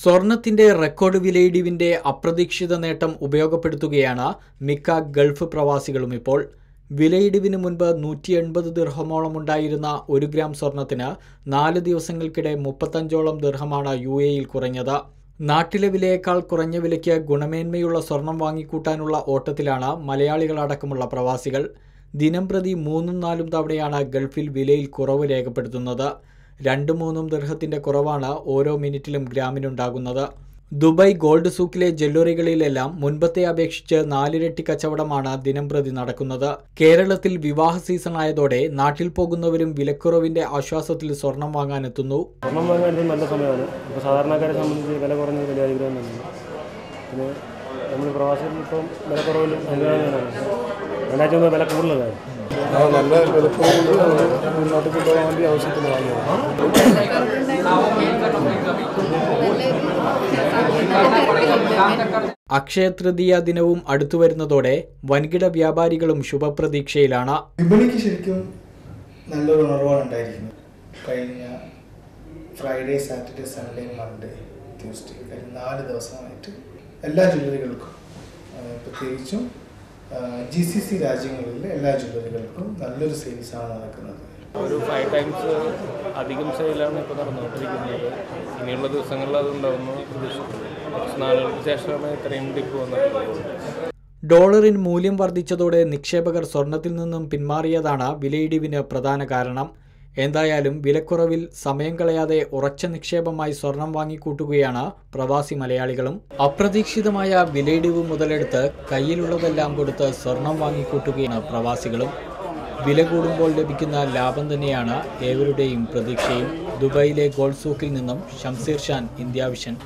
സ്വർണത്തിന്റെ റെക്കോർഡ് വിലയിടിവിന്റെ അപ്രതീക്ഷിത നേട്ടം ഉപയോഗപ്പെടുത്തുകയാണ് മിക്ക ഗൾഫ് പ്രവാസികളും ഇപ്പോൾ. വിലയിടിവിന് മുൻപ് നൂറ്റി എൺപത് ദിർഹമോളം ഉണ്ടായിരുന്ന ഒരു ഗ്രാം സ്വർണത്തിന് നാല് ദിവസങ്ങൾക്കിടെ മുപ്പത്തഞ്ചോളം ദിർഹമാണ് യു എയിൽ കുറഞ്ഞത്. നാട്ടിലെ വിലയേക്കാൾ കുറഞ്ഞ വിലയ്ക്ക് ഗുണമേന്മയുള്ള സ്വർണം വാങ്ങിക്കൂട്ടാനുള്ള ഓട്ടത്തിലാണ് മലയാളികളടക്കമുള്ള പ്രവാസികൾ. ദിനംപ്രതി മൂന്നും നാലും തവണയാണ് ഗൾഫിൽ വിലയിൽ കുറവ് രേഖപ്പെടുത്തുന്നത്. രണ്ടും മൂന്നും ദർഹത്തിന്റെ കുറവാണ് ഓരോ മിനിറ്റിലും ഗ്രാമിനുണ്ടാകുന്നത്. ദുബായ് ഗോൾഡ് സൂക്കിലെ ജ്വല്ലറികളിലെല്ലാം മുൻപത്തെ അപേക്ഷിച്ച് നാലിരട്ടി കച്ചവടമാണ് ദിനംപ്രതി നടക്കുന്നത്. കേരളത്തിൽ വിവാഹ സീസൺ ആയതോടെ നാട്ടിൽ പോകുന്നവരും വിലക്കുറവിന്റെ ആശ്വാസത്തിൽ സ്വർണം വാങ്ങാനെത്തുന്നു. വാങ്ങാൻ നല്ല സമയമാണ്. സാധാരണക്കാരെ സംബന്ധിച്ച് വില കുറഞ്ഞ വലിയ വില രണ്ടാഴ്ച വില ആ നല്ല വിലക്കുറവുണ്ട് മുന്നോട്ട് കൊണ്ടുപോകാൻ വേണ്ടി ആവശ്യത്തിന് വാങ്ങിയതാണ്. അക്ഷയ തൃതീയ ദിനവും അടുത്തുവരുന്നതോടെ വൻകിട വ്യാപാരികളും ശുഭപ്രതീക്ഷയിലാണ്. വിപണിക്ക് ശരിക്കും നല്ലൊരു ഉണർവാണ് ഉണ്ടായിരിക്കുന്നത്. കഴിഞ്ഞ Friday Saturday Sunday Monday Tuesday കഴിഞ്ഞ നാല് ദിവസമായിട്ട് എല്ലാ ജ്വല്ലറികൾക്കും ആ, പ്രത്യേകിച്ചും ജി സി സി രാജ്യങ്ങളിലെ എല്ലാ ജ്വല്ലറികൾക്കും നല്ലൊരു സെയിൽസാണ് നടക്കുന്നത്. ഒരു ഫൈവ് ടൈംസ് അധികം സെയിലാണ് ഇപ്പോൾ നടന്നുകൊണ്ടിരിക്കുന്നത്. ഇനിയുള്ള ദിവസങ്ങളിൽ അതുണ്ടാവുന്നു കുറച്ച് നാളുകൾക്ക് ശേഷമാണ് ഇത്രയും ഡിപ്പ് വന്നിട്ടുള്ളത്. ഡോളറിന് മൂല്യം വർദ്ധിച്ചതോടെ നിക്ഷേപകർ സ്വർണത്തിൽ നിന്നും പിന്മാറിയതാണ് വിലയിടിവിന് പ്രധാന കാരണം. എന്തായാലും വിലക്കുറവിൽ സമയം കളയാതെ ഉറച്ച നിക്ഷേപമായി സ്വർണം വാങ്ങിക്കൂട്ടുകയാണ് പ്രവാസി മലയാളികളും. അപ്രതീക്ഷിതമായ വിലയിടിവ് മുതലെടുത്ത് കയ്യിലുള്ളതെല്ലാം കൊടുത്ത് സ്വർണം വാങ്ങിക്കൂട്ടുകയാണ് പ്രവാസികളും. വില കൂടുമ്പോൾ ലഭിക്കുന്ന ലാഭം തന്നെയാണ് ഏവരുടെയും പ്രതീക്ഷയും. ദുബായിലെ ഗോൾഡ് സൂക്കിൽ നിന്നും ഷംസീർ ഷാൻ ഇന്ത്യ വിഷൻ.